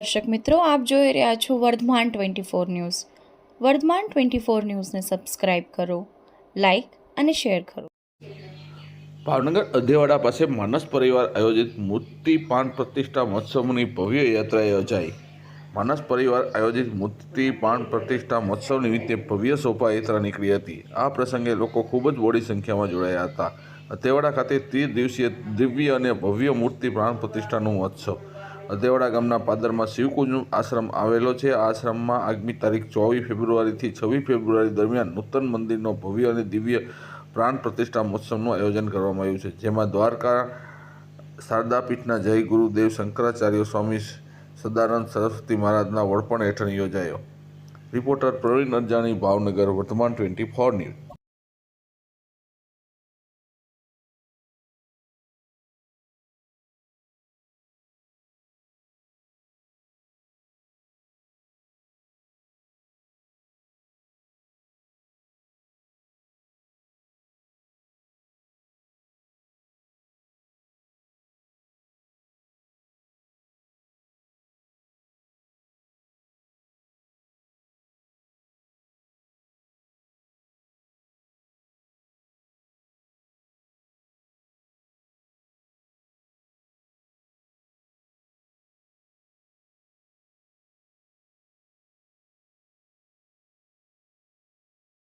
દર્શક મિત્રો, આપ જોઈ રહ્યા છો Vardhman twenty four news. Vardhman twenty four ન્યૂઝને સબસ્ક્રાઇબ કરો, લાઇક અને શેર કરો. ભાવનગર અધેવાડા પાસે માનસ પરિવાર આયોજિત મૂર્તિ પાન પ્રતિષ્ઠા મહોત્સવની ભવ્ય યાત્રા યોજાઈ. માનસ પરિવાર આયોજિત મૂર્તિ પાન પ્રતિષ્ઠા મહોત્સવ નિમિત્તે ભવ્ય શોભાયાત્રા નીકળી હતી. આ પ્રસંગે લોકો ખૂબ જ મોટી સંખ્યામાં જોડાયા હતા. અધેવાડા ખાતે ત્રીસ દિવસીય દિવ્ય અને ભવ્ય મૂર્તિ પ્રાણ પ્રતિષ્ઠાનો મહોત્સવ અધેવાડા ગામના પાદરમાં શિવકુંજ આશ્રમ આવેલો છે. આ આશ્રમમાં આગામી તારીખ ચોવીસ ફેબ્રુઆરીથી છવ્વીસ ફેબ્રુઆરી દરમિયાન નૂતન મંદિરનો ભવ્ય અને દિવ્ય પ્રાણ પ્રતિષ્ઠા મહોત્સવનું આયોજન કરવામાં આવ્યું છે. જેમાં દ્વારકા શારદાપીઠના જય ગુરુદેવ શંકરાચાર્ય સ્વામી સદાનંદ સરસ્વતી મહારાજના વડપણ હેઠળ યોજાયો. રિપોર્ટર પ્રવીણ અરજાણી, ભાવનગર, વર્તમાન ટ્વેન્ટી ફોર ન્યૂઝ.